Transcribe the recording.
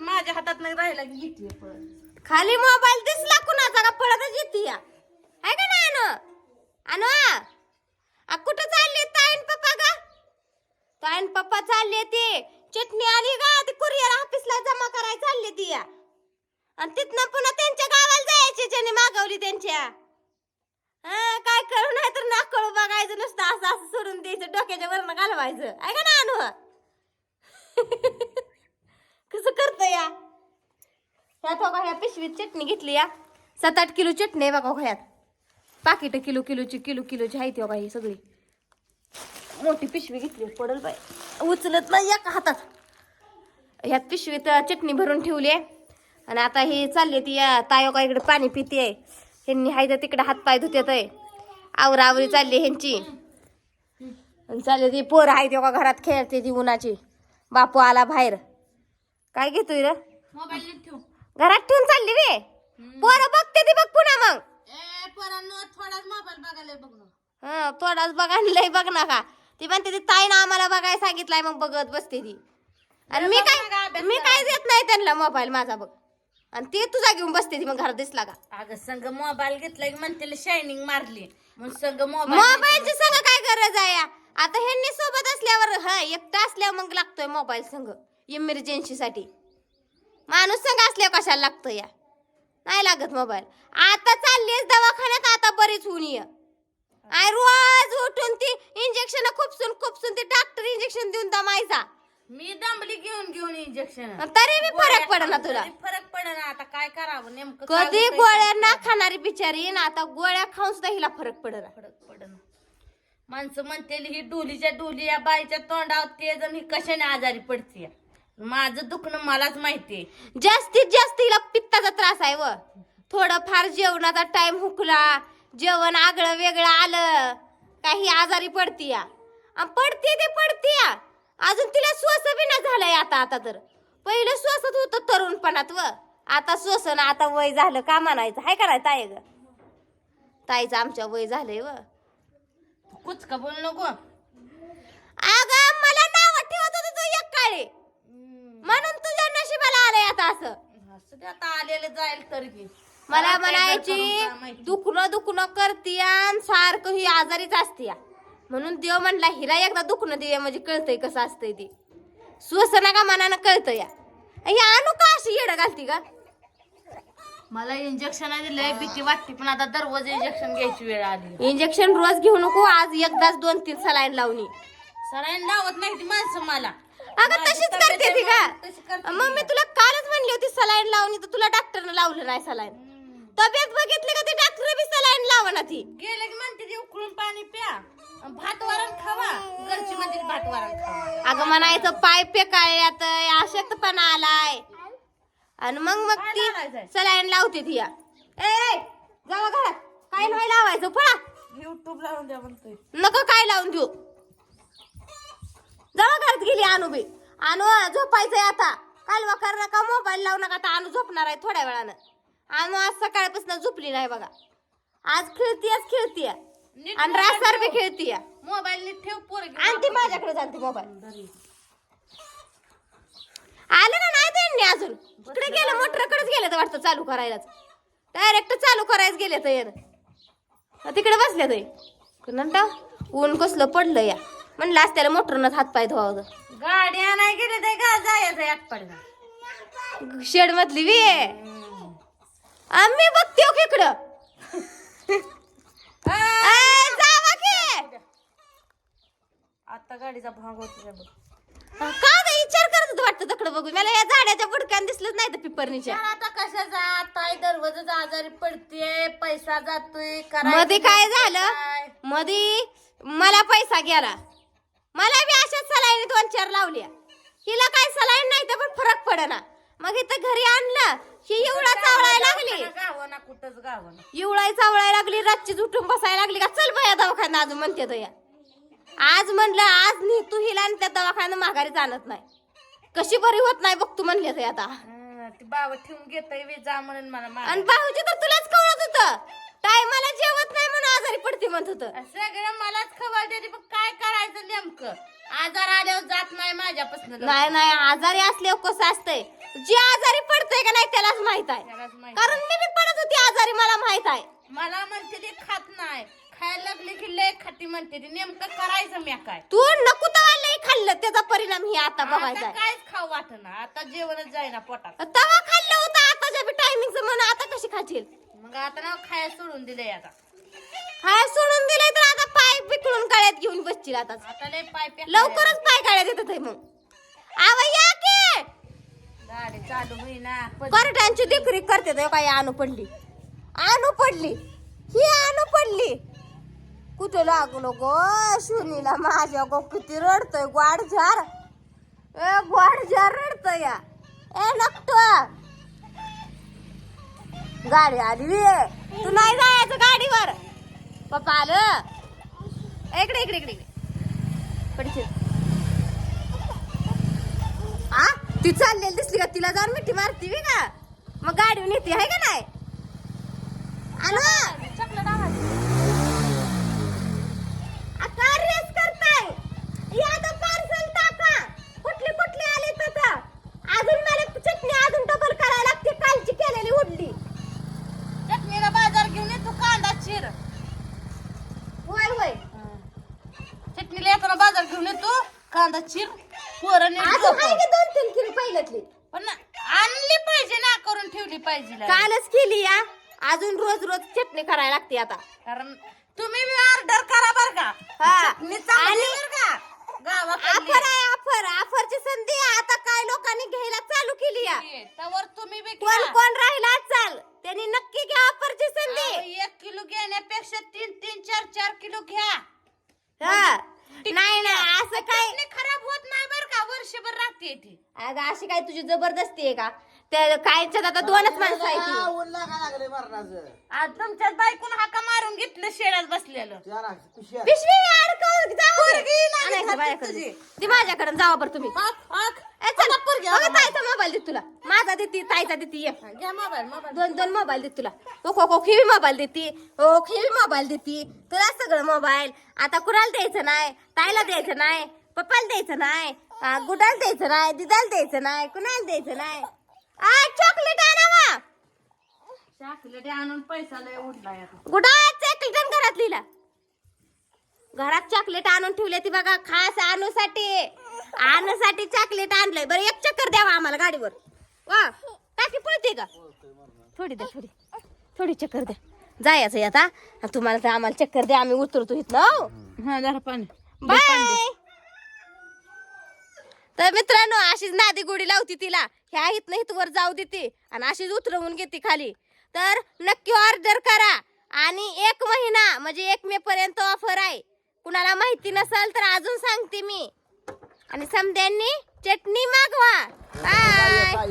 नाही राहिला की घेतली पळत खाली मोबाईल दिसला कुणाचा का पळतच येते या? आहे का नाही अनु? अनु? आ, कुठं चालली ताईन पप्पा का ताईन पप्पा चालले ते. चटणी आली का ते कुरिअर ऑफिसला जमा करायला चालले ती या. आणि तिथनं पुन्हा त्यांच्या गावाला जायची ज्याने मागवली त्यांच्या. हा, काय करू नाही तर नाकळू बघायचं नुसतं असं असं सोडून द्यायचं डोक्याच्या वरनं घालवायचं. आहे का ना अनु कसं करतं या ह्यात बघा ह्या पिशवीत चटणी घेतली या. सात आठ किलो चटणी आहे बघा ह्यात पाकिट किलो किलोची किलो किलोची आहे ती बघा ही सगळी. मोठी पिशवी घेतली पडल बाय उचलत नाही एका हातात. ह्यात पिशवीत चटणी भरून ठेवली आहे. आणि आता ही चालली ती या तायो का इकडे पाणी पिते आहे ह्यांनी हाय तर तिकडे हातपाय धुत्यात आहे आवरावरी चालली ह्यांची. आणि चालली ती पोरं आहे ती घरात खेळते ती उन्हाची. बापू आला बाहेर. काय घेतोय रे? मोबाईल ठेवू. घरात ठेवून चालली वे पोरं बघते ती बघ पुन्हा मग. ए पोरांनो थोडाच मोबाईल बघायला बघ ना. हं थोडाच बघा लय बघ नका. ती म्हणते ती ताईनं आम्हाला बघायला सांगितलंय मग बघत बसते ती. आणि मी काय मी काय देत नाही त्यांना मोबाईल माझा बघ. आणि ते तुझा घेऊन बसते ती मग घरात दिसला का? अगं संग मोबाईल घेतला की म्हणते शायनिंग मारली. म्हणून संग मोबाईल मोबाईलची संग काय गरज आहे या? आता ह्यांनी सोबत असल्यावर हा एकटा असल्यावर मग लागतोय मोबाईल संग. इमर्जन्सी साठी. माणूस संग असल्यावर कशाला लागतो या? नाही लागत मोबाईल. आता चाललीस दवाखान्यात आता बरीच होऊन ये. आय रोज उठून ती इंजेक्शन खुपसून खुपसून ती डॉक्टर इंजेक्शन देऊन दमायचा. मी दमली घेऊन घेऊन इंजेक्शन तरी बी फरक पडना तुला. फरक पडना. आता काय करावं नेमकं काय कधी होतंय गोळ्या ना खाणारी बिचारी ना आता गोळ्या खाऊन सुद्धा हिला फरक पडना. फरक पडना. माणसं म्हणते ही डोलीच्या डोली या बाईच्या तोंडावर ते जण ही कशाने आजारी पडते माझं दुखणं मलाच माहितीये. जास्तीत जास्त हिला पित्ताचा त्रास आहे व. थोडं फार जेवणाचा टाइम हुकला जेवण आगळं वेगळं आलं काही आजारी पडती या पडते ते पडते या अजून तिला श्वास बी ना झालंय आता आता तर. पहिलं श्वासत होतं तरुणपणात व. आता श्वसन आता वय झालं का म्हणायचं? हाय का नाही ताई ग? ताईचं आमच्या वय झालंय व. कुच का बोल नको अगं मला नाव ठेवत होतं तू एक काळे म्हणून तुझ्या आलंय आता असं. असं ते आता आलेले जाईल तर की मला करता म्हणायची. दुखणं दुखणं करतीया आणि सारखं ही आजारीच असतीया. म्हणून देव म्हणला हिरा एकदा दुखणं देऊया म्हणजे कळतंय कसं असतंय ते. श्वसना का मनानं कळतं या ही आणू का अशी येडं घालती का मला इंजेक्शन लय भीती वाटते पण आता दररोज इंजेक्शन घ्यायची वेळ आली. इंजेक्शन रोज घेऊ नको आज एकदाच दोन तीन सलाईन लावणी सरायन लावत नाही ती माणसं मला. अगं तशीच करते ती का मग मी तुला कालच म्हणली होती सलाईन लावणी तर तुला डॉक्टरनं लावलं नाही सलाईन. तब्येत बघितली का ते डॉक्टर बी सलाईन लावा ना ती? गेले की म्हणते ती उकळून पाणी प्या. भात वरण खावा. घरची म्हणते ती भात वरण खावा. अगं म्हणायचं पाय पेकाळ्यात अशक्तपणा आलाय. आणि मग मग ती? सलाईन लावते ती. या. ए ए, जावा घरात. काय नाही लावायचं पळा. युट्यूब लावून द्या म्हणतोय. नको काय लावून देऊ. गेली आणू बी आणू झोपायचंय आता. कालवा कर नका मोबाईल लावू नका आता. आणू झोपणार आहे थोड्या वेळानं. आणू आज सकाळपासून झोपली नाही बघा. आज खेळतीयच खेळतीय. आणि रासार बी. खेळतीय. मोबाईल नीट ठेव पोरगी आणि ती माझ्याकडे जाते मोबाईल. आलं ना नाही त्यांनी अजून. इकडे गेलं मोटरकडेच गेले तर वाटतं चालू करायलाच. डायरेक्ट चालू करायच गेले तर तिकडे बसले तर नंतर ऊन कसलं पडलं या. म्हणलं आज त्याला मोटरनच हात पाय धुवावं गाडी आणाय गेले ते का जायचं पडगा शेड मधली वी आम्ही बघते इकडं. ए, जावा की. आता गाडीचा भाग होतो बघ. का ग? विचार करत होतं वाटतं तकडं बघू मला या झाडाच्या बुडक्यान दिसलंच नाही तर पिपरणीच्या. आता कशाचा? ताई दररोजच आजारी पडते पैसा जातोय करायचं मध्ये काय काय? झालं? मध्ये मला पैसा गेला. मला बी अशाच सलाईन दोन चार लावल्या. हिला काय सलाईन नाही तर पण फरक पडेना. मग इथं घरी आणलं ही एवढा चावळायला लागली. गावं ना कुठंच गावं ना एवढा चावळायला लागली रातची उठून बसायला लागली का? चल बाया दवाखान्यात अजून म्हणते तो या. आज म्हणलं आज नी तू हिला आणि त्या दवाखान्यात माघारी जाणत नाही. कशी बरी होत नाही बघ तू म्हणले ते आता. ती बाबा ठेवून घेतय वे जा म्हणून मला मार. आणि भाऊजी तर तुलाच कळत होतं टायमाला जेवत नाही म्हणून आजारी पडते म्हणत होतं. सगळं मलाच खबर देते पण काय करायचं नेमकं? आजार आल्यावर जात नाही माझ्यापासून नाही नाही आजारी असल्यावर कसं असतंय? जे आजारी पडत पचतंय का नाही त्यालाच माहीत आहे. त्यालाच माहीत कारण मी बी पडत होती आजारी मला माहीत आहे. मला म्हणते ती खात नाही. खायला लागली की लय खाती म्हणते ती. नेमकं करायचं मी काय? तू नको तवा लय खाल्लं. त्याचा परिणाम ही आता बघायचा आता आहे. काहीच खाऊ वाटना आता जेवणच जाईना पोटात. तवा खाल्लं होतं आताच्या बी टायमिंग म्हण. आता कशी खाशील? मग आता ना खायला सोडून दिलंय आता. हाय सोडून दिलंय तर आता पाय पिकळून काळ्यात घेऊन बसशील आता. आता लय पाय प्या- लवकरच पाय काढ्यात येतात आहे मग. आव या की. गाडी चालू होईना. पण परट्यांची डिक्री करते तर काय आणू पडली. आणू पडली. ही आणू पडली. कुठे लागू नको? शुनीला माझ्या गो किती रडतोय ग्वाडझार ए ग्वाडझार रडतोय या. ए नकटो. गाडी आली. तू नाही जायचं गाडीवर. आलं इकडे इकडे इकडे इकडे. आ? ती चाललेली दिसली का? तिला जाऊन मिठी मारती बी का मग गाडीवर नेते आहे का नाही? आलो आता रेस करताय या पार्सल टाका कुठली कुठली आली तर अजून मला चटणी अजून डबल करायला लागते कालची केलेली उडली चटणीला बाजार घेऊन ये तू कांदा चिर होय होय चटणीला येताना बाजार घेऊन येतो. कांदा चिर पोरं नीट अजून आहे झोपव. की दोन तीन किलो पहिल्यातली? पण आणली पाहिजे ना करून ठेवली पाहिजे. कालच केली या. अजून रोज रोज चटणी करायला लागते आता. कारण तुम्ही ऑर्डर करा बर का. हा. चटणी चांगली आणि- बर का. गावाकडली. ऑफर आहे ऑफर ऑफरची संधी आहे. आता काय लोकांनी घ्यायला चालू केली या आहे. त्यावर तुम्ही बी कोण घ्या. कोण राहिला चाल त्यांनी नक्की घ्या ऑफरची अहो, संधी एक किलो घेण्यापेक्षा तीन तीन चार चार किलो घ्या हा. नाही नाही असं काय? खराब होत नाही बर का वर्षभर राहते ती. अगं अशी काय तुझी जबरदस्ती आहे का? त्या कायच्यात आता दोनच माणसं आहेत ती. ऊन लागा लागले मरणाचं. बायकून हाका मारून घेतलं शेळ्यात बसलेलं. त्याला पिशव्या पिशवी अडकव माझ्याकडे. ती माझ्याकडे जावा बरं तुम्ही. ए, चल. ताईचा मोबाईल देत तुला. माझा देते ताईचा देते ये. घ्या मोबाईल मोबाईल दोन दोन मोबाईल देत तुला. ओ खो खो खिवी मोबाईल देते. ओ खिवी मोबाईल देते. तुला सगळं मोबाईल आता कुणाला द्यायचं नाही? ताईला द्यायचं नाही? पप्पाला द्यायचं नाही? आ, गुडाला द्यायचं नाही? दिदाला द्यायचं नाही? कुणाला द्यायचं नाही? आ चॉकलेट आणा वा चॉकलेट आणून पैसा लय उडलाय आता. गुडा चॉकलेट आण घरात लिहिला घरात चॉकलेट आणून ठेवले ती बघा खास आणूसाठी. आणूसाठी चॉकलेट आणलंय. बरं एक चक्कर द्यावा आम्हाला गाडीवर. वा टाकी पळते का? थोडी द्या थोडी. थोडी चक्कर द्या. जायचं आता. तुम्हाला तर आम्हाला चक्कर द्या आम्ही उतरतो इथनं हो. जरा पाणी. बाय. तर मित्रांनो अशीच नादी गोडी लावती तिला. ह्या इथनं इथवर जाऊ देते आणि अशीच उतरवून घेते खाली. तर नक्की ऑर्डर करा. आणि एक महिना म्हणजे एक मे पर्यंत ऑफर आहे. कुणाला माहिती नसेल तर अजून सांगते मी. आणि समध्यांनी चटणी मागवा. बाय